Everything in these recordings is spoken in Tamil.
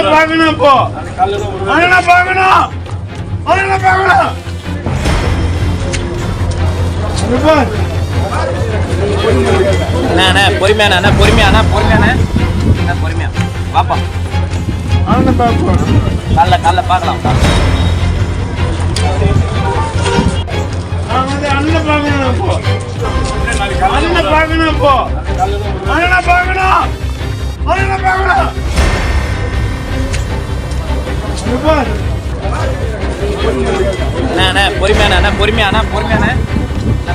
அண்ணனை பார்க்கணும் இப்போ அண்ணனை பார்க்கணும். அண்ணனை பார்க்கணும். அண்ணா பொறுமையாண்ணா பொறுமையாண்ணா பொறுமையாண்ணா பொறுமையா பார்க்கணும் காலைல காலைல பார்க்கலாம். அண்ணனை பார்க்கணும் இப்போ அண்ணனை பார்க்கணும் இப்போ அண்ணனை பார்க்கணும். அண்ணனை பார்க்கணும். பொறுமையான அண்ணா பொறுமையாண்ணா பொறுமையான.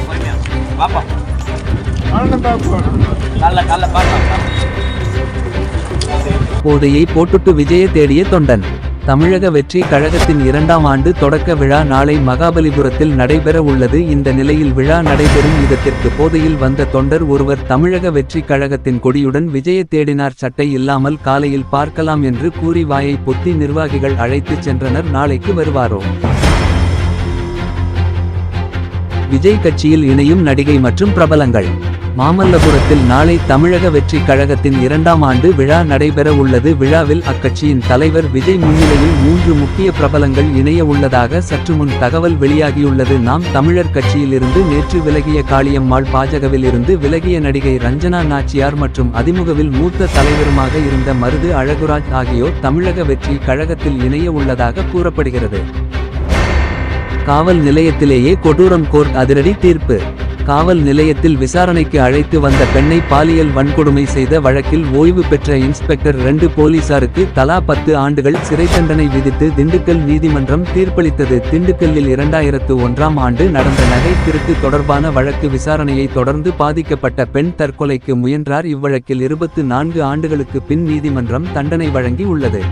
பொறுமையா. போதையை போட்டுட்டு விஜய தேடிய தொண்டன். தமிழக வெற்றி கழகத்தின் இரண்டாம் ஆண்டு தொடக்க விழா நாளை மகாபலிபுரத்தில் நடைபெற உள்ளது. இந்த நிலையில் விழா நடைபெறும் விதத்திற்கு போதையில் வந்த தொண்டர் ஒருவர் தமிழக வெற்றி கழகத்தின் கொடியுடன் விஜய தேடினார். சட்டை இல்லாமல் காலையில் பார்க்கலாம் என்று கூறி வாயை பொத்தி நிர்வாகிகள் அழைத்துச் சென்றனர். நாளைக்கு வருவாரோ? விஜய் கட்சியில் இணையும் நடிகை மற்றும் பிரபலங்கள். மாமல்லபுரத்தில் நாளை தமிழக வெற்றி கழகத்தின் இரண்டாம் ஆண்டு விழா நடைபெற உள்ளது. விழாவில் அக்கட்சியின் தலைவர் விஜய் முன்னிலையில் மூன்று முக்கிய பிரபலங்கள் இணைய உள்ளதாக சற்று முன் தகவல் வெளியாகியுள்ளது. நாம் தமிழர் கட்சியிலிருந்து நேற்று விலகிய காளியம்மாள் பாஜகவில் இருந்து விலகிய நடிகை ரஞ்சனா நாச்சியார் மற்றும் அதிமுகவில் மூத்த தலைவருமாக இருந்த மருது அழகுராஜ் ஆகியோர் தமிழக வெற்றி கழகத்தில் இணைய உள்ளதாக கூறப்படுகிறது. காவல் நிலையத்திலேயே கொடூரம் கோர்ட் அதிரடி தீர்ப்பு. காவல் நிலையத்தில் விசாரணைக்கு அழைத்து வந்த பெண்ணை பாலியல் வன்கொடுமை செய்த வழக்கில் ஓய்வு பெற்ற இன்ஸ்பெக்டர் ரெண்டு போலீசாருக்கு தலா பத்து ஆண்டுகள் சிறை தண்டனை விதித்து திண்டுக்கல் நீதிமன்றம் தீர்ப்பளித்தது. திண்டுக்கல்லில் இரண்டாயிரத்து ஒன்றாம் ஆண்டு நடந்த நகை திருட்டு தொடர்பான வழக்கு விசாரணையை தொடர்ந்து பாதிக்கப்பட்ட பெண் தற்கொலைக்கு முயன்றார். இவ்வழக்கில் இருபத்து நான்கு ஆண்டுகளுக்கு பின் நீதிமன்றம் தண்டனை வழங்கி உள்ளது